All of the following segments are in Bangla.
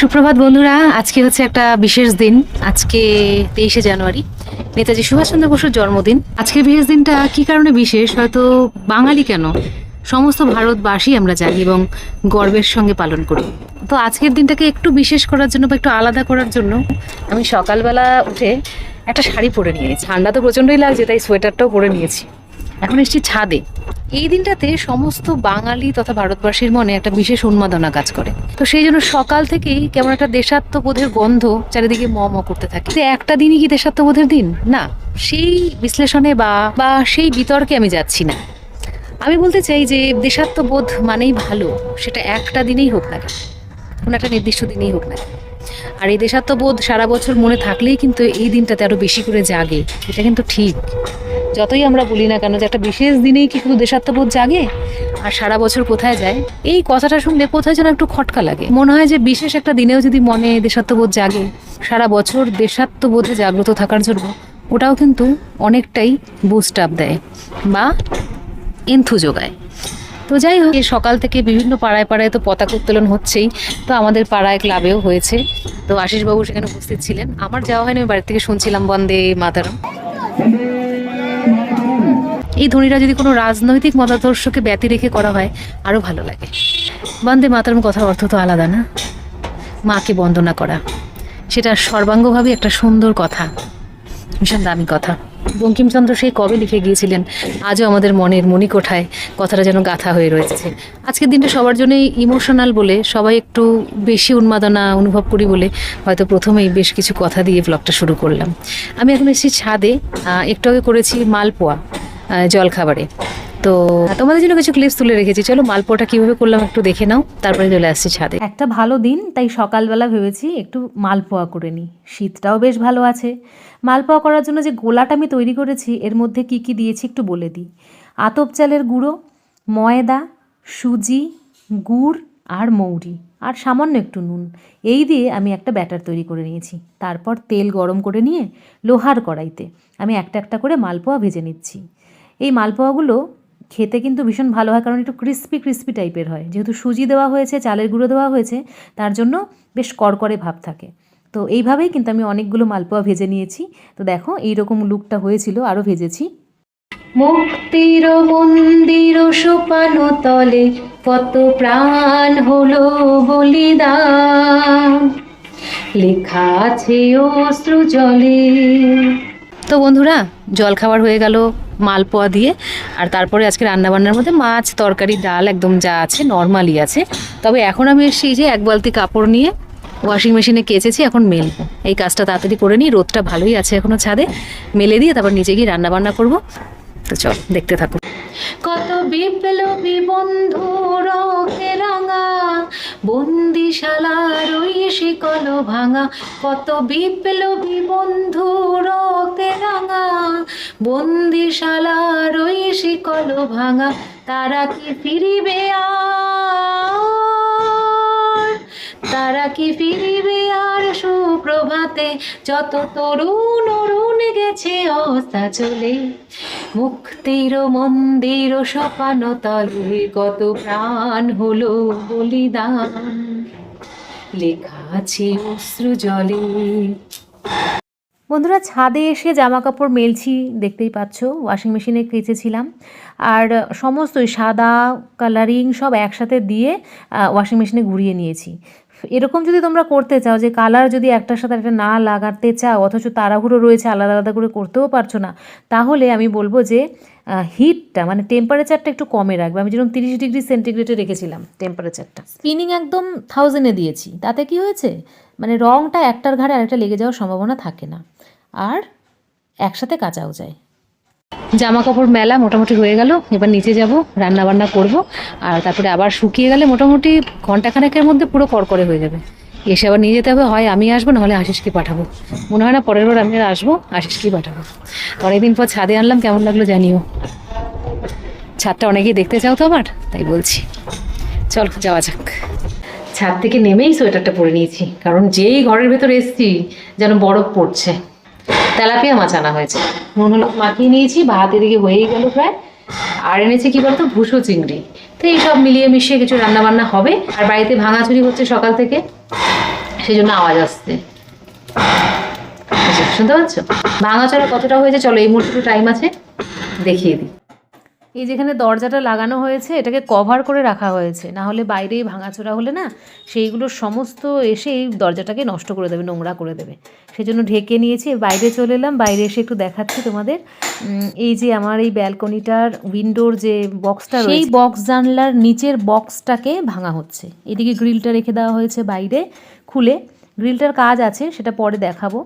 সুপ্রভাত বন্ধুরা, আজকে হচ্ছে একটা বিশেষ দিন। আজকে তেইশে জানুয়ারি। নেতাজি সুভাষচন্দ্র বসুর জন্মদিন। আজকের বিশেষ দিনটা কি কারণে বিশেষ? হয়তো বাঙালি কেন? সমস্ত ভারতবাসী আমরা জানি এবং গর্বের সঙ্গে পালন করি। তো আজকের দিনটাকে একটু বিশেষ করার জন্য বা একটু আলাদা করার জন্য আমি সকালবেলা উঠে একটা শাড়ি পরে নিয়েছি। ঠান্ডা তো প্রচণ্ডই লাগছে, তাই সোয়েটারটাও পরে নিয়েছি। এখন এসছি ছাদে। এই দিনটাতে সমস্ত বাঙালি তথা ভারতবাসীর মনে একটা বিশেষ উন্মাদনা কাজ করে। তো সেই জন্য সকাল থেকেই কেমন একটা দেশাত্মবোধের গন্ধ চারিদিকে ম ম করতে থাকে। যে একটা দিনই কি দেশাত্মবোধের দিন? না, সেই বিশ্লেষণে বা বা সেই বিতর্কে আমি যাচ্ছি না। আমি বলতে চাই যে দেশাত্মবোধ মানেই ভালো, সেটা একটা দিনেই হোক না কেন। কোনো একটা নির্দিষ্ট দিনেই হোক না আর এই দেশাত্মবোধ সারা বছর মনে থাকলেই কিন্তু এই দিনটাতে আরও বেশি করে জাগে, এটা কিন্তু ঠিক। যতই আমরা বলি না কেন যে একটা বিশেষ দিনেই কি শুধু দেশাত্মবোধ জাগে? আর সারা বছর কোথায় যায়? এই কথাটা শুনলে কোথায় যেন একটু খটকা লাগে। মনে হয় যে বিশেষ একটা দিনেও যদি মনে দেশাত্মবোধ জাগে, সারা বছর দেশাত্মবোধে জাগ্রত থাকার জন্য ওটাও কিন্তু অনেকটাই বুস্ট আপ দেয় বা এন্থু যোগায়। তো যাই হোক সকাল থেকে বিভিন্ন পাড়ায় পাড়ায় তো পতাকা উত্তোলন হচ্ছেই, তো আমাদের পাড়ায় ক্লাবেও হয়েছে। তো আশিসবাবু সেখানে উপস্থিত ছিলেন। আমার যাওয়া হয়নি, আমি বাড়ি থেকে শুনছিলাম, বন্দে মাতারাম। এই ধ্বনিটা যদি কোনো রাজনৈতিক মতাদর্শকে ব্যতি রেখে করা হয় আরও ভালো লাগে। বন্দে মাতারাম কথার অর্থ তো আলাদা না? মাকে বন্দনা করা। সেটা সর্বাঙ্গভাবে একটা সুন্দর কথা। ভীষণ দামি কথা। বঙ্কিমচন্দ্র সেই কবে লিখে গিয়েছিলেন? আজও আমাদের মনের মণিকোঠায় কথাটা যেন গাথা হয়ে রয়েছে। আজকের দিনটা সবার জন্যই ইমোশনাল বলে, সবাই একটু বেশি উন্মাদনা অনুভব করি বলে হয়তো প্রথমেই বেশ কিছু কথা দিয়ে ব্লগটা শুরু করলাম। আমি এখন এসেছি ছাদে একটু আগে করেছি মালপোয়া। জলখাবারে। তো তোমাদের জন্য কিছু ক্লিপস তুলে রেখেছি। চলো মালপোয়াটা কীভাবে করলাম একটু দেখে নাও, তারপরে চলে আসছি ছাদে। একটা ভালো দিন, তাই সকালবেলা ভেবেছি একটু মালপোয়া করে নিই। শীতটাও বেশ ভালো আছে। মালপোয়া করার জন্য যে গোলাটা আমি তৈরি করেছি, এর মধ্যে কি কি দিয়েছি একটু বলে দিই। আতপ চালের গুঁড়ো, ময়দা, সুজি, গুড় আর মৌরি, আর সামান্য একটু নুন। এই দিয়ে আমি একটা ব্যাটার তৈরি করে নিয়েছি। তারপর তেল গরম করে নিয়ে লোহার কড়াইতে আমি একটা একটা করে মালপোয়া ভেজে নিচ্ছি। এই মালপোয়াগুলো খেতে কিন্তু ভীষণ ভালো হয় কারণ একটু ক্রিস্পি ক্রিস্পি টাইপের হয়। যেহেতু সুজি দেওয়া হয়েছে চালের গুঁড়ো দেওয়া হয়েছে তার জন্য বেশ কড়কড়ে ভাব থাকে। তো এইভাবেই কিন্তু আমি অনেকগুলো মালপোয়া ভেজে নিয়েছি। তো দেখো এইরকম লুকটা হয়েছিল আরও ভেজেছি। মুক্তির মন্দির সোপান তলে কত প্রাণ হলো বলিদান। লেখা আছে অশ্রু জলে। তো বন্ধুরা জলখাবার হয়ে গেল। মালপোয়া দিয়ে। আর তারপরে আজকে রান্নাবান্নার মধ্যে মাছ, তরকারি, ডাল একদম যা আছে নর্মালি আছে। তবে এখন আমি এসেছি যে এক বালতি কাপড় নিয়ে ওয়াশিং মেশিনে কেচেছি, এখন মেলবো। এই কাজটা তাড়াতাড়ি করে নিই, রোদটা ভালোই আছে এখনও ছাদে। মেলে দিয়ে তারপর নিচে গিয়ে রান্নাবান্না করব। তো চল, দেখতে থাকো কত বিপ্লবী বন্ধু রকে রাঙা বন্দিশালার ওই শিকল ভাঙা, কত বিপ্লবী বন্ধু রকে রাঙা। বন্দিশালার ওই শিকল ভাঙা, তারা কি ফিরিবে আর? তারা কি ফিরিবে আর সুপ্রভাতে? যত তরুণ অরুণ গেছে অস্তা চলে। মুক্তির মন্দির সোপান তলে কত প্রাণ হলো বলিদান। লেখা আছে অশ্রু জলে। বন্ধুরা, ছাদে এসে জামা কাপড় মেলছি, দেখতেই পাচ্ছ ওয়াশিং মেশিনে কেচেছিলাম। আর সমস্তই সাদা কালারিং সব একসাথে দিয়ে ওয়াশিং মেশিনে ঘুরিয়ে নিয়েছি। এরকম যদি তোমরা করতে চাও যে কালার যদি একটার সাথে একটা না লাগাতে চাও, অথচ তাড়াহুড়ো রয়েছে, আলাদা আলাদা করে করতেও পারছ না, তাহলে আমি বলব যে হিটটা মানে টেম্পারেচারটা একটু কমে রাখবে। আমি যেরকম তিরিশ ডিগ্রি সেন্টিগ্রেডে রেখেছিলাম টেম্পারেচারটা স্পিনিং একদম থাউজেন্ডে দিয়েছি। তাতে কি হয়েছে? মানে রঙটা একটার ঘাড়ে আরেকটা লেগে যাওয়ার সম্ভাবনা থাকে না। আর একসাথে কাচাও যায়। জামা কাপড় মেলা মোটামুটি হয়ে গেল। এবার নিচে যাব রান্না বান্না করব, আর তারপরে আবার শুকিয়ে গেলে মোটামুটি ঘন্টাখানেকের মধ্যে পুরো কড়কড়ে হয়ে যাবে। এসে আবার নিয়ে যেতে হবে, হয় আমি আসব নাহলে আশিসকে পাঠাবো। মনে হয় না পরের বার আমি আসব, আশিসকেই পাঠাবো। অনেকদিন পর ছাদে আনলাম, কেমন লাগল জানিও। ছাদটা অনেকেই দেখতে চাও তো আবার, তাই বলছি। চল, যাওয়া যাক। ছাদ থেকে নেমেই সোয়েটারটা পরে নিয়েছি, কারণ যেই ঘরের ভেতর এসছি, যেন বরফ পড়ছে। তেলাপিয়া মাছ আনা হয়েছে। নুন হলো মাখিয়ে নিয়েছি ভাত এদিকে হয়েই গেল প্রায়। আর এনেছি কি বলতো? ভুসো চিংড়ি। তো এইসব মিলিয়ে মিশিয়ে কিছু রান্না বান্না হবে। আর বাড়িতে ভাঙাচুরি হচ্ছে সকাল থেকে। সেই জন্য আওয়াজ আসছে। আচ্ছা, শুনতে পাচ্ছ? ভাঙাচোরা কতটা হয়েছে? চলো এই মুহূর্তে টাইম আছে। দেখিয়ে দিই। এই যেখানে দরজাটা লাগানো হয়েছে এটাকে কভার করে রাখা হয়েছে। না হলে বাইরে ভাঙাচোরা হলে না সেইগুলো সমস্ত এসে এই দরজাটাকে নষ্ট করে দেবে নোংরা করে দেবে। সেজন্য ঢেকে নিয়েছি বাইরে চলে এলাম বাইরে এসে একটু দেখাচ্ছি তোমাদের। এই যে আমার এই ব্যালকনিটার উইন্ডোর যে বক্সটা সেই বক্স জানলার নিচের বক্সটাকে ভাঙা হচ্ছে। এদিকে গ্রিলটা রেখে দেওয়া হয়েছে বাইরে খুলে। গ্রিলটার কাজ আছে, সেটা পরে দেখাবো।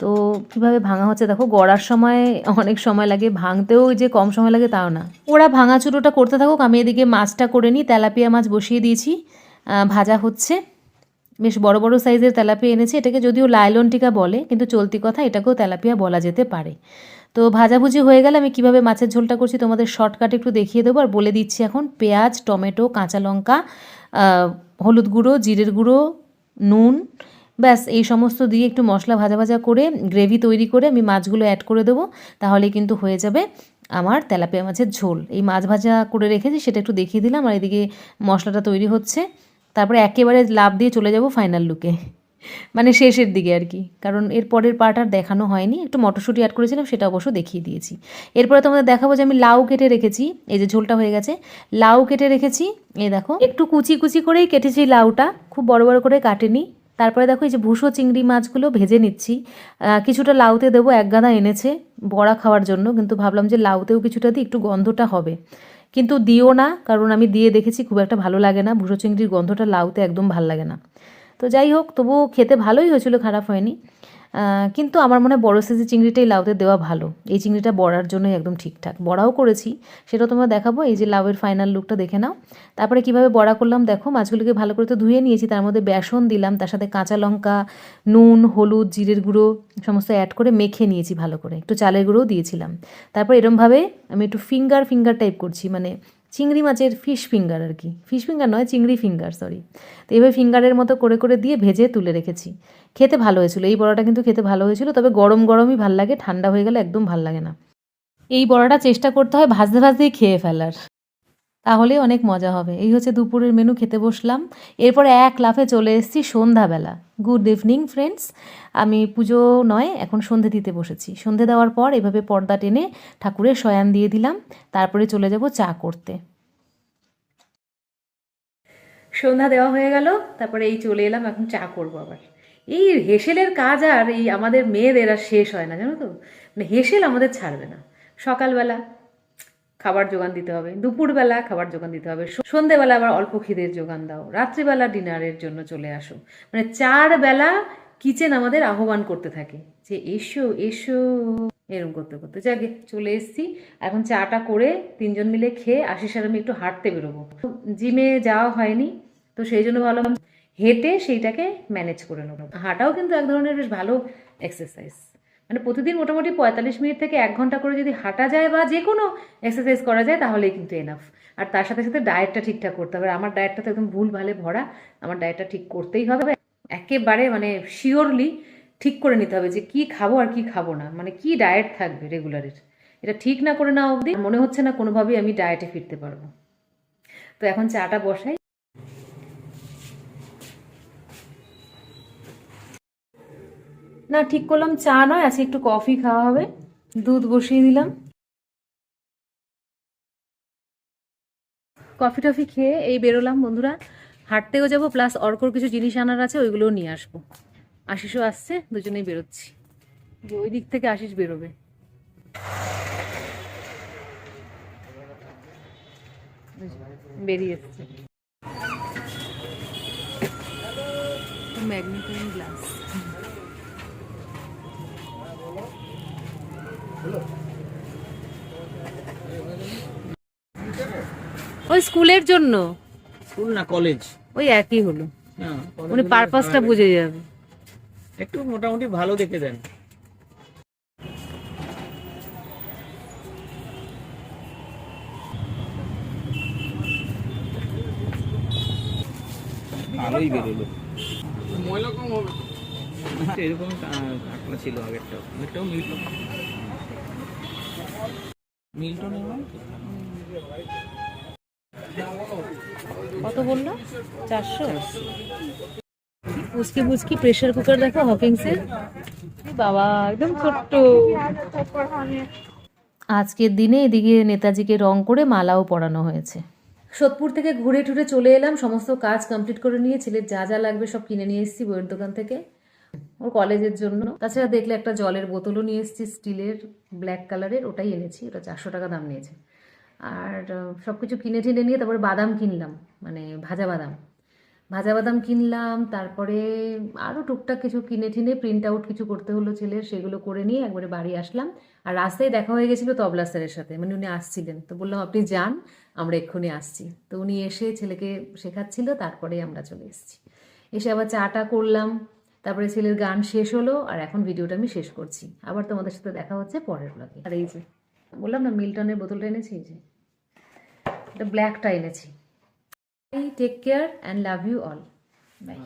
তো কীভাবে ভাঙা হচ্ছে দেখো, গড়ার সময় অনেক সময় লাগে, ভাঙতেও যে কম সময় লাগে তাও না। ওরা ভাঙা চুরোটা করতে থাকুক, আমি এদিকে মাছটা করে নিই, তেলাপিয়া মাছ বসিয়ে দিয়েছি ভাজা হচ্ছে। বেশ বড় বড় সাইজের তেলাপিয়া এনেছে, এটাকে যদিও লাইলন টিকা বলে, কিন্তু চলতি কথা এটাকেও তেলাপিয়া বলা যেতে পারে। তো ভাজাভুজি হয়ে গেলে আমি কীভাবে মাছের ঝোলটা করছি তোমাদের শর্টকাট একটু দেখিয়ে দেবো, আর বলে দিচ্ছি এখন, পেঁয়াজ, টমেটো, কাঁচা লঙ্কা হলুদ গুঁড়ো, জিরের গুঁড়ো, নুন ব্যাস, এই সমস্ত দিয়ে একটু মশলা ভাজা ভাজা করে গ্রেভি তৈরি করে আমি মাছগুলো অ্যাড করে দেবো। তাহলে কিন্তু হয়ে যাবে আমার তেলাপিয়া মাছের ঝোল। এই মাছ ভাজা করে রেখেছি, সেটা একটু দেখিয়ে দিলাম আর এদিকে মশলাটা তৈরি হচ্ছে। তারপরে একেবারে লাভ দিয়ে চলে যাব ফাইনাল লুকে মানে শেষের দিকে আর কি। কারণ এর পরের পার্ট আর দেখানো হয়নি। একটু মটরশুঁটি অ্যাড করেছিলাম, সেটা অবশ্য দেখিয়ে দিয়েছি। এরপরে তোমাদের দেখাবো যে আমি লাউ কেটে রেখেছি। এই যে ঝোলটা হয়ে গেছে। লাউ কেটে রেখেছি। এই দেখো, একটু কুচি কুচি করেই কেটেছি লাউটা। খুব বড় বড় করে কাটেনি। তারপরে দেখো এই যে ভুসো চিংড়ি মাছগুলো ভেজে নিচ্ছি। কিছুটা লাউতে দেবো, এক গাদা এনেছে বড়া খাওয়ার জন্য, কিন্তু ভাবলাম যে লাউতেও কিছুটা দিই একটু গন্ধটা হবে। কিন্তু দিও না, কারণ আমি দিয়ে দেখেছি খুব একটা ভালো লাগে না, ভুসো চিংড়ির গন্ধটা লাউতে একদম ভালো লাগে না। তো যাই হোক, তবুও খেতে ভালোই হয়েছিল, খারাপ হয়নি। কিন্তু আমার মনে হয় বড়ো সাইজের চিংড়িটাই লাউতে দেওয়া ভালো। এই চিংড়িটা বড়ার জন্যই একদম ঠিকঠাক। বড়াও করেছি, সেটা তোমরা দেখাবো। এই যে লাউয়ের ফাইনাল লুকটা দেখে নাও। তারপরে কীভাবে বড়া করলাম দেখো, মাছগুলোকে ভালো করে তো ধুয়ে নিয়েছি। তার মধ্যে বেসন দিলাম, তার সাথে কাঁচা লঙ্কা, নুন, হলুদ, জিরের গুঁড়ো সমস্ত অ্যাড করে মেখে নিয়েছি ভালো করে। একটু চালের গুঁড়োও দিয়েছিলাম। তারপর এরমভাবে আমি একটু ফিঙ্গার ফিঙ্গার টাইপ করছি মানে চিংড়ি মাছের ফিশ ফিঙ্গার আর কি। ফিশ ফিঙ্গার নয়, চিংড়ি ফিঙ্গার সরি তো এইভাবে ফিঙ্গারের মতো করে করে দিয়ে ভেজে তুলে রেখেছি। খেতে ভালো হয়েছিল। এই বড়াটা কিন্তু খেতে ভালো হয়েছিল, তবে গরম গরমই ভালো লাগে, ঠান্ডা হয়ে গেলে একদম ভালো লাগে না। এই বড়াটা চেষ্টা করতে হয় ভাজতে, ভাজতেই খেয়ে ফেলার। তাহলে অনেক মজা হবে। এই হচ্ছে দুপুরের মেনু খেতে বসলাম। এরপরে এক লাফে চলে এসেছি সন্ধ্যাবেলা। গুড ইভিনিং ফ্রেন্ডস আমি পুজো নয়, এখন সন্ধে দিতে বসেছি। সন্ধে দেওয়ার পর এভাবে পর্দা টেনে ঠাকুরের শয়ান দিয়ে দিলাম। তারপরে চলে যাব চা করতে। সন্ধ্যা দেওয়া হয়ে গেল, তারপরে এই চলে এলাম, এখন চা করব আবার। এই হেসেলের কাজ আর এই আমাদের মেয়েদের আর শেষ হয় না, জানো তো? মানে হেসেল আমাদের ছাড়বে না। সকালবেলা খাবার জোগান দিতে হবে, দুপুরবেলা খাবার জোগান দিতে হবে সন্ধেবেলা আবার অল্প খিদের জোগান দাও, রাত্রিবেলা ডিনারের জন্য চলে আসো। মানে চার বেলা কিচেন আমাদের আহ্বান করতে থাকে যে এসো এসো এরকম করতে করতে। যাকে চলে এসেছি। এখন চাটা করে তিনজন মিলে খেয়ে আশিস আর আমি একটু হাঁটতে বেরোবো। জিমে যাওয়া হয়নি, তো সেই জন্য ভাবলাম হেঁটে সেইটাকে ম্যানেজ করে নেব। হাঁটাও কিন্তু এক ধরনের বেশ ভালো এক্সারসাইজ মানে প্রতিদিন মোটামুটি পঁয়তাল্লিশ মিনিট থেকে এক ঘণ্টা করে যদি হাঁটা যায় বা যে কোনো এক্সারসাইজ করা যায়, তাহলেই কিন্তু এনাফ আর তার সাথে সাথে ডায়েটটা ঠিকঠাক করতে হবে। আমার ডায়েটটা তো একদম ভুল ভালে ভরা। আমার ডায়েটটা ঠিক করতেই হবে। একেবারে মানে শিওরলি ঠিক করে নিতে হবে যে কি খাব আর কি খাব না। মানে কি ডায়েট থাকবে রেগুলারের এটা ঠিক না করে না অবধি মনে হচ্ছে না কোনোভাবেই আমি ডায়েটে ফিরতে পারব। তো এখন চাটা বসাই। না, ঠিক করলাম, চা নয়, আজকে একটু কফি খাওয়া হবে। দুধ বসিয়ে দিলাম। কফি টফি খেয়ে এই বেরোলাম, বন্ধুরা। হাঁটতেও যাব, প্লাস অর্কর কিছু জিনিস আনার আছে, ওইগুলোও নিয়ে আসব। আশিসও আসছে, দুজনেই বেরোচ্ছি। ওই দিক থেকে আশিস বেরোবে। বেরিয়ে এসছে। ম্যাগনেটাইন গ্লাস। ওই স্কুলের জন্য? স্কুল না কলেজ? ওই একই হলো। হ্যাঁ, উনি পারপাসটা বুঝে যাবে। একটু মোটামুটি ভালো দেখে দেন। ভালোই বেরোলো। না, এরকম কাঁকড়া ছিল আগেরটাও। আগেরটাও মিল্টন মিল্টন কত বলল? চারশো? পুচকি পুচকি প্রেসার কুকার দেখো হকিংসের বাবা একদম ছোট্ট। আজকের দিনে এদিকে নেতাজিকে রং করে মালাও পরানো হয়েছে। সোদপুর থেকে ঘুরে টুরে চলে এলাম সমস্ত কাজ কমপ্লিট করে নিয়ে ছেলের যা যা লাগবে সব কিনে নিয়ে এসেছি বইয়ের দোকান থেকে। ওর কলেজের জন্য। তাছাড়া দেখলে একটা জলের বোতলও নিয়ে এসেছি স্টিলের ব্ল্যাক কালারের ওটাই এনেছি ওটা চারশো টাকা দাম নিয়েছে। আর সব কিছু কিনে টিনে নিয়ে তারপরে বাদাম কিনলাম মানে ভাজা বাদাম। ভাজা বাদাম কিনলাম, তারপরে আরও টুকটাক কিছু কিনে টিনে প্রিন্ট আউট কিছু করতে হলো ছেলের, সেগুলো করে নিয়ে একবারে বাড়ি আসলাম। আর রাস্তায় দেখা হয়ে গেছিল তবলা স্যারের সাথে মানে উনি আসছিলেন। তো বললাম, আপনি যান, আমরা এক্ষুনি আসছি। তো উনি এসে ছেলেকে শেখাচ্ছিল, তারপরে আমরা চলে এসেছি। এসে আবার চাটা করলাম, তারপরে ছেলের গান শেষ হলো, আর এখন ভিডিওটা আমি শেষ করছি। আবার তোমাদের সাথে দেখা হচ্ছে পরের ব্লগে আর এই যে বললাম না, মিল্টনের বোতলটা এনেছি যে। এটা ব্ল্যাকটা এনেছি। Take care and love you all bye